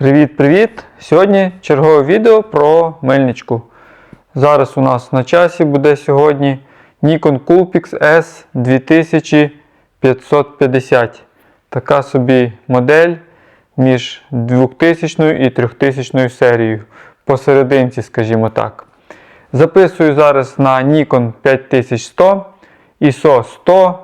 Привіт-привіт! Сьогодні чергове відео про мильничку. Зараз у нас на часі буде сьогодні Nikon Coolpix S 2550. Така собі модель між 2000 і 3000 серією. Посерединці, скажімо так. Записую зараз на Nikon 5100, ISO 100,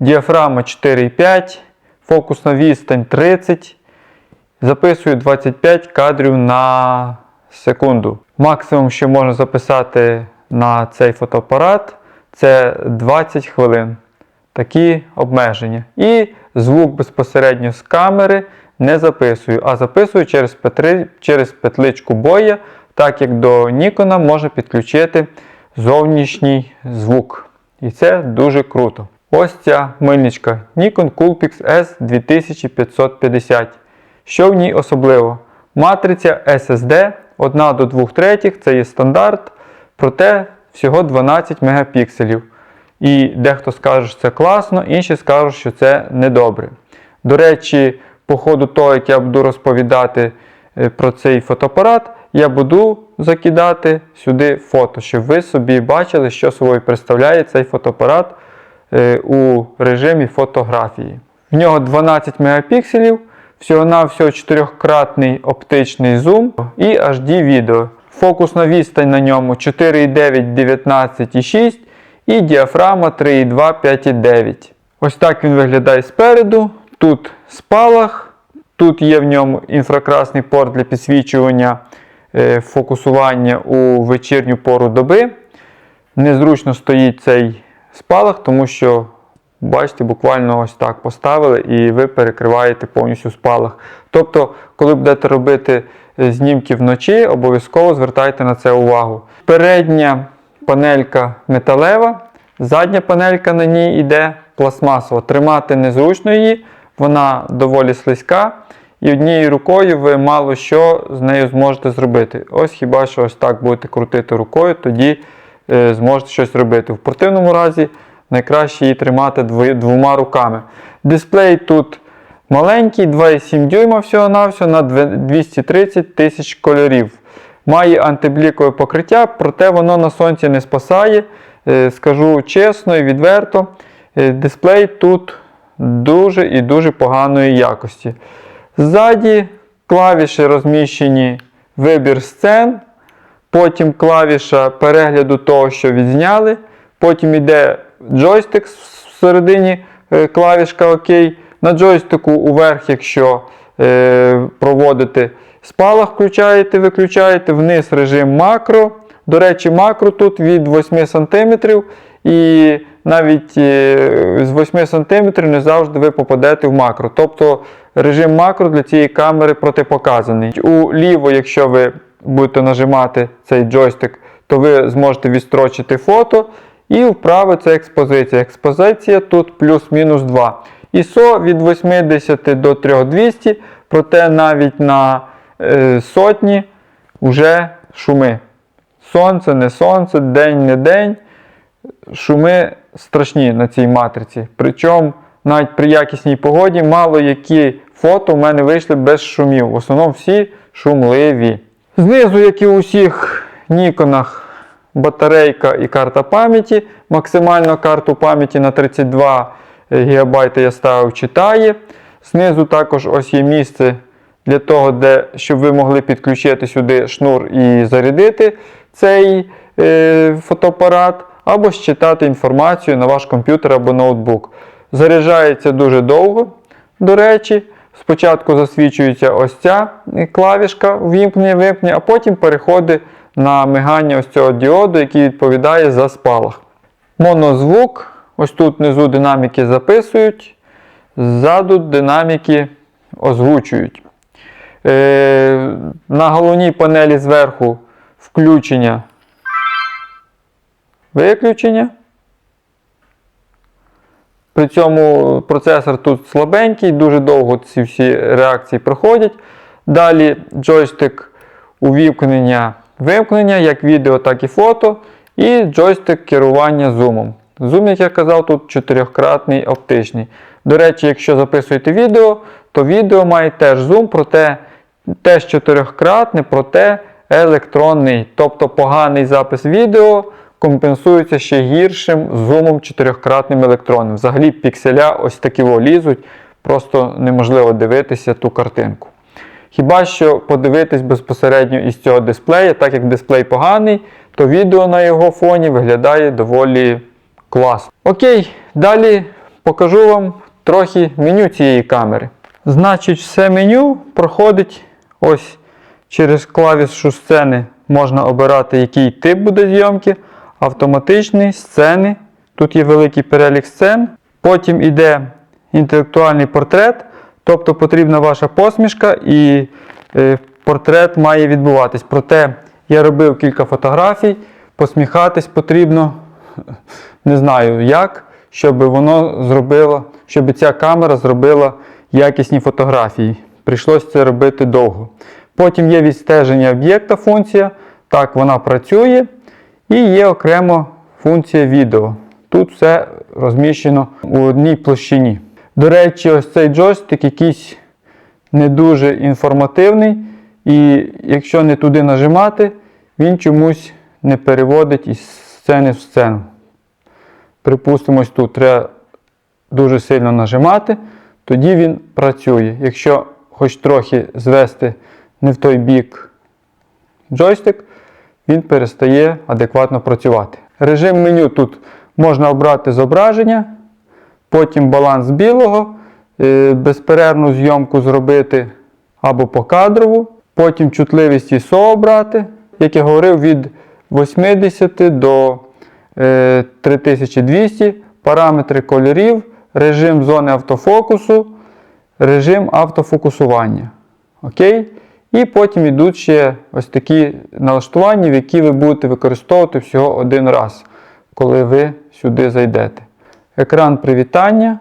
діафрагма 4,5, фокусна відстань 30. Записую 25 кадрів на секунду. Максимум, що можна записати на цей фотоапарат, це 20 хвилин. Такі обмеження. І звук безпосередньо з камери не записую, а записую через, петри... через петличку боя, так як до Nikon можна підключити зовнішній звук. І це дуже круто. Ось ця мильничка Nikon Coolpix S 2550. Що в ній особливо? Матриця SSD 1 до 2 третіх, це є стандарт, проте всього 12 мегапікселів. І дехто скаже, що це класно, інші скажуть, що це недобре. До речі, по ходу того, як я буду розповідати е, про цей фотоапарат, я буду закидати сюди фото, щоб ви собі бачили, що собою представляє цей фотоапарат е, у режимі фотографії. В нього 12 мегапікселів, всього-навсього 4-кратний оптичний зум і HD відео. Фокусна відстань на ньому 4,9, 19,6 і діафрагма 3,2, 5,9. Ось так він виглядає спереду. Тут спалах, тут є в ньому інфракрасний порт для підсвічування е, фокусування у вечірню пору доби. Незручно стоїть цей спалах, тому що, бачите, буквально ось так поставили і ви перекриваєте повністю спалах. Тобто, коли будете робити е, знімки вночі, обов'язково звертайте на це увагу. Передня панелька металева, задня панелька на ній йде пластмасова. Тримати незручно її, вона доволі слизька. І однією рукою ви мало що з нею зможете зробити. Ось хіба що ось так будете крутити рукою, тоді е, зможете щось робити. В противному разі найкраще її тримати двома руками. Дисплей тут маленький, 2,7 дюйма всього-навсього на 230 тисяч кольорів. Має антиблікове покриття, проте воно на сонці не спасає. Е, Скажу чесно і відверто, е, дисплей тут дуже і дуже поганої якості. Ззаді клавіші розміщені вибір сцен, потім клавіша перегляду того, що відзняли, потім йде джойстик всередині е, клавішка ОК. На джойстику уверх, якщо е, проводити спалах, включаєте, виключаєте, вниз режим макро. До речі, макро тут від 8 см і навіть е, з 8 см не завжди ви попадете в макро. Тобто режим макро для цієї камери протипоказаний. У ліво, якщо ви будете нажимати цей джойстик, то ви зможете відстрочити фото. І вправо це експозиція. Експозиція тут плюс-мінус 2. ISO від 80 до 3200, проте навіть на е, сотні вже шуми. Сонце, не сонце, день, не день. Шуми страшні на цій матриці. Причому навіть при якісній погоді мало які фото в мене вийшли без шумів. В основному всі шумливі. Знизу, як і у всіх ніконах, батарейка і карта пам'яті. Максимально карту пам'яті на 32 ГБ я ставив читає. Знизу також ось є місце для того, де, щоб ви могли підключити сюди шнур і зарядити цей е, фотоапарат, або считати інформацію на ваш комп'ютер або ноутбук. Заряджається дуже довго, до речі. Спочатку засвічується ось ця клавішка вімкнення, вимкнення, а потім переходить на мигання ось цього діоду, який відповідає за спалах. Монозвук. Ось тут внизу динаміки записують, ззаду динаміки озвучують. Е, на головній панелі зверху включення, виключення. При цьому процесор тут слабенький, дуже довго ці всі реакції проходять. Далі джойстик увімкнення вимкнення, як відео, так і фото. І джойстик керування зумом. Зум, як я казав, тут чотирьохкратний оптичний. До речі, якщо записуєте відео, то відео має теж зум, проте теж чотирьохкратний, проте електронний. Тобто поганий запис відео компенсується ще гіршим зумом чотирьохкратним електронним. Взагалі пікселя ось такі лізуть, просто неможливо дивитися ту картинку. Хіба що подивитись безпосередньо із цього дисплея, так як дисплей поганий, то відео на його фоні виглядає доволі класно. Окей, далі покажу вам трохи меню цієї камери. Значить, все меню проходить ось через клавішу сцени. Можна обирати, який тип буде зйомки. Автоматичний, сцени. Тут є великий перелік сцен. Потім йде інтелектуальний портрет, тобто потрібна ваша посмішка і е, портрет має відбуватись. Проте я робив кілька фотографій, посміхатись потрібно, не знаю як, щоб воно зробило, щоб ця камера зробила якісні фотографії. Прийшлося це робити довго. Потім є відстеження об'єкта функція. Так, вона працює. І є окремо функція відео. Тут все розміщено у одній площині. До речі, ось цей джойстик якийсь не дуже інформативний. І якщо не туди нажимати, він чомусь не переводить із сцени в сцену. Припустимо, тут треба дуже сильно нажимати, тоді він працює. Якщо хоч трохи звести не в той бік джойстик, він перестає адекватно працювати. Режим меню тут можна обрати зображення, потім баланс білого, е, безперервну зйомку зробити або покадрову, потім чутливість ISO обрати, як я говорив, від 80 до е, 3200, параметри кольорів, режим зони автофокусу, режим автофокусування. Окей? І потім йдуть ще ось такі налаштування, в які ви будете використовувати всього один раз, коли ви сюди зайдете. Екран привітання.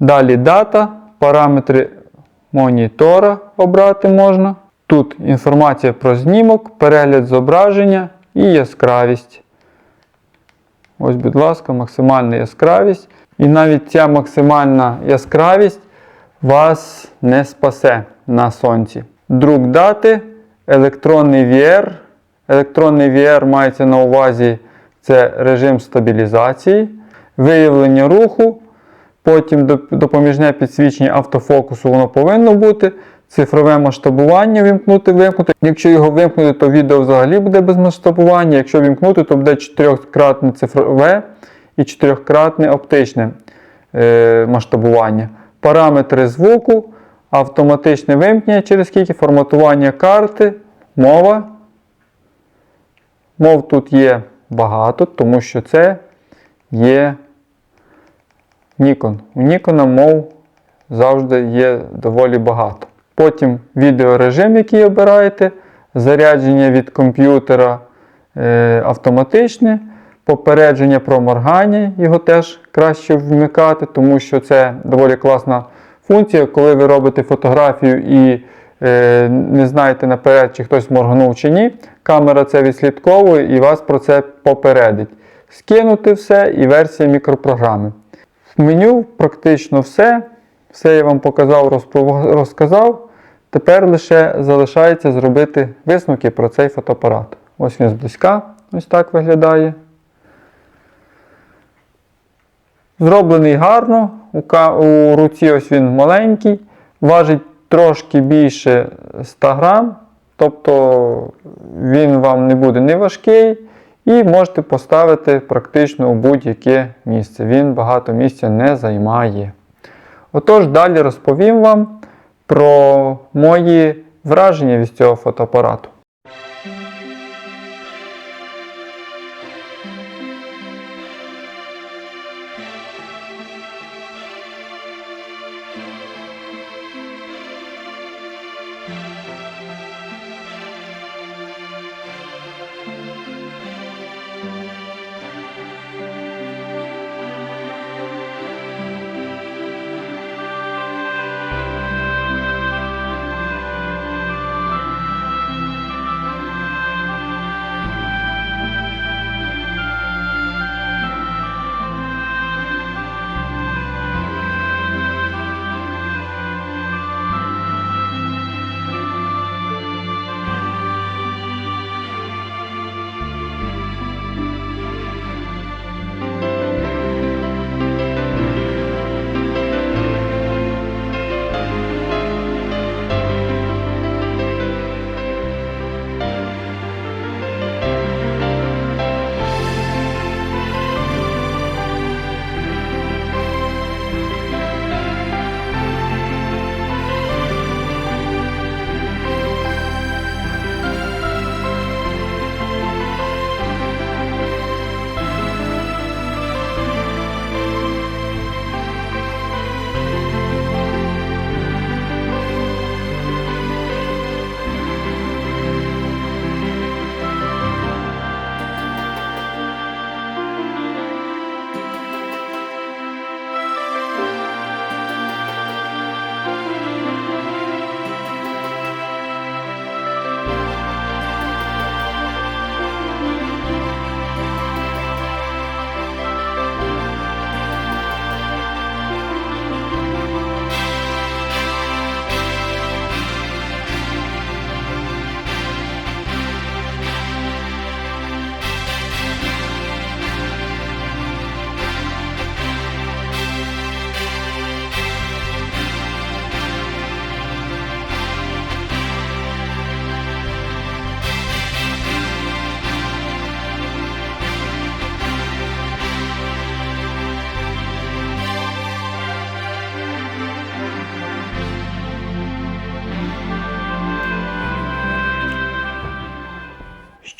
Далі дата, параметри монітора обрати можна. Тут інформація про знімок, перегляд зображення і яскравість. Ось, будь ласка, максимальна яскравість. І навіть ця максимальна яскравість вас не спасе на сонці. Друк дати, електронний VR. Електронний VR мається на увазі це режим стабілізації, виявлення руху, потім допоміжне підсвічення автофокусу воно повинно бути. Цифрове масштабування вимкнути, вимкнути. Якщо його вимкнути, то відео взагалі буде без масштабування. Якщо вимкнути, то буде чотирьохкратне цифрове і чотирьохкратне оптичне е, масштабування. Параметри звуку, автоматичне вимкнення через скільки, форматування карти, мова. Мов тут є багато, тому що це є Nikon. У Nikon мов завжди є доволі багато. Потім відеорежим, який обираєте, зарядження від комп'ютера е, автоматичне, попередження про моргання, його теж краще вмикати, тому що це доволі класна функція, коли ви робите фотографію і е, не знаєте наперед, чи хтось моргнув чи ні. Камера це відслідковує і вас про це попередить. Скинути все і версія мікропрограми. В меню практично все. Все я вам показав, розказав. Тепер лише залишається зробити висновки про цей фотоапарат. Ось він зблизька, ось так виглядає. Зроблений гарно, у, руці ось він маленький, важить трошки більше 100 грам, тобто він вам не буде не важкий і можете поставити практично у будь-яке місце. Він багато місця не займає. Отож, далі розповім вам про мої враження від цього фотоапарату.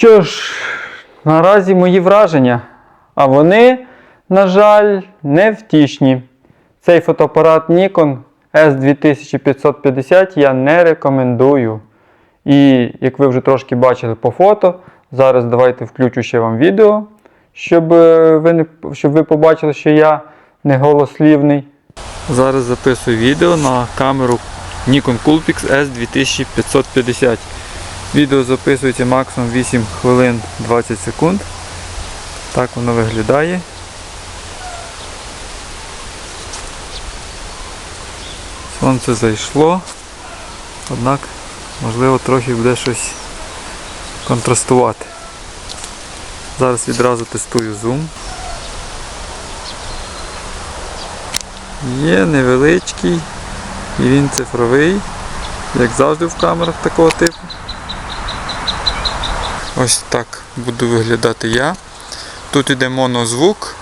Що ж, наразі мої враження. А вони, на жаль, не втішні. Цей фотоапарат Nikon S2550 я не рекомендую. І як ви вже трошки бачили по фото, зараз давайте включу ще вам відео, щоб е, ви, не, щоб ви побачили, що я не голослівний. Зараз записую відео на камеру Nikon Coolpix S2550. Відео записується максимум 8 хвилин 20 секунд. Так воно виглядає. Сонце зайшло, однак, можливо, трохи буде щось контрастувати. Зараз відразу тестую зум. Є невеличкий і він цифровий, як завжди в камерах такого типу. Ось так буду виглядати я. Тут йде монозвук,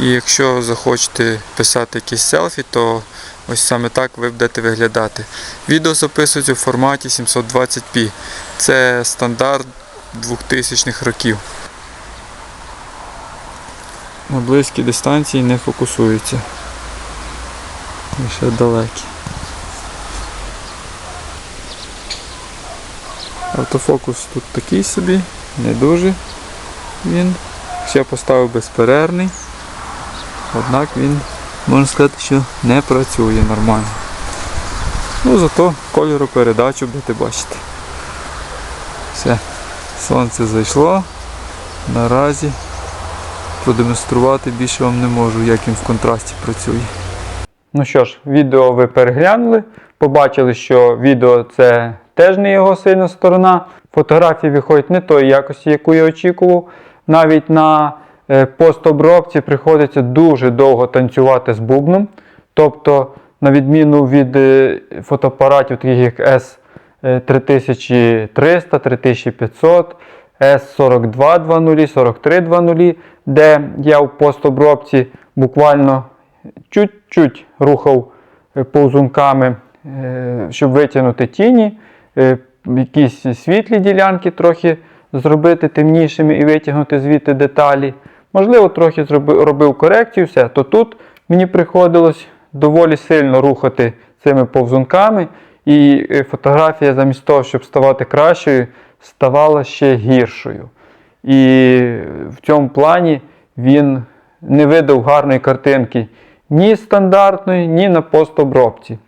і якщо захочете писати якісь селфі, то ось саме так ви будете виглядати. Відео записується у форматі 720p. Це стандарт 2000-х років. На близькій дистанції не фокусується. Лише далекі. Автофокус тут такий собі, не дуже він. Ще поставив безперервний. Однак він, можна сказати, що не працює нормально. Ну зато кольоропередачу будете бачити. Все, сонце зайшло. Наразі продемонструвати більше вам не можу, як він в контрасті працює. Ну що ж, відео ви переглянули. Побачили, що відео це теж не його сильна сторона. Фотографії виходять не тої якості, яку я очікував. Навіть на е, постобробці приходиться дуже довго танцювати з бубном. Тобто, на відміну від е, фотоапаратів, таких як S3300, 3500, S4220, 4320, де я в постобробці буквально чуть-чуть рухав е, повзунками, щоб витягнути тіні, якісь світлі ділянки трохи зробити темнішими і витягнути звідти деталі. Можливо, трохи робив корекцію, все. То тут мені приходилось доволі сильно рухати цими повзунками, і е, фотографія замість того, щоб ставати кращою, ставала ще гіршою. І в цьому плані він не видав гарної картинки ні стандартної, ні на постобробці.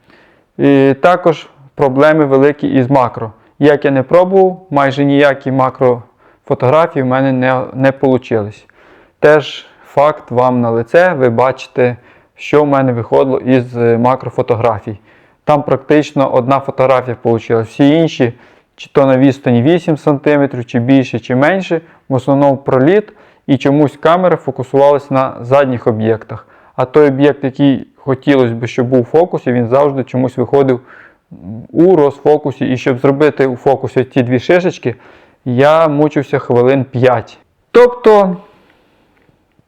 І також проблеми великі із макро. Як я не пробував, майже ніякі макрофотографії в мене не, не вийшли. Теж факт вам на лице, ви бачите, що в мене виходило із е, макрофотографій. Там практично одна фотографія вийшла. Всі інші, чи то на відстані 8 см, чи більше, чи менше, в основному проліт, і чомусь камера фокусувалась на задніх об'єктах. А той об'єкт, який хотілося б, щоб був в фокусі, він завжди чомусь виходив у розфокусі. І щоб зробити у фокусі ці дві шишечки, я мучився хвилин 5. Тобто,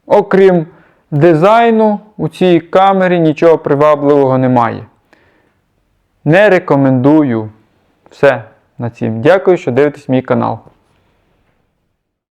окрім дизайну, у цій камері нічого привабливого немає. Не рекомендую. Все на цім. Дякую, що дивитесь мій канал.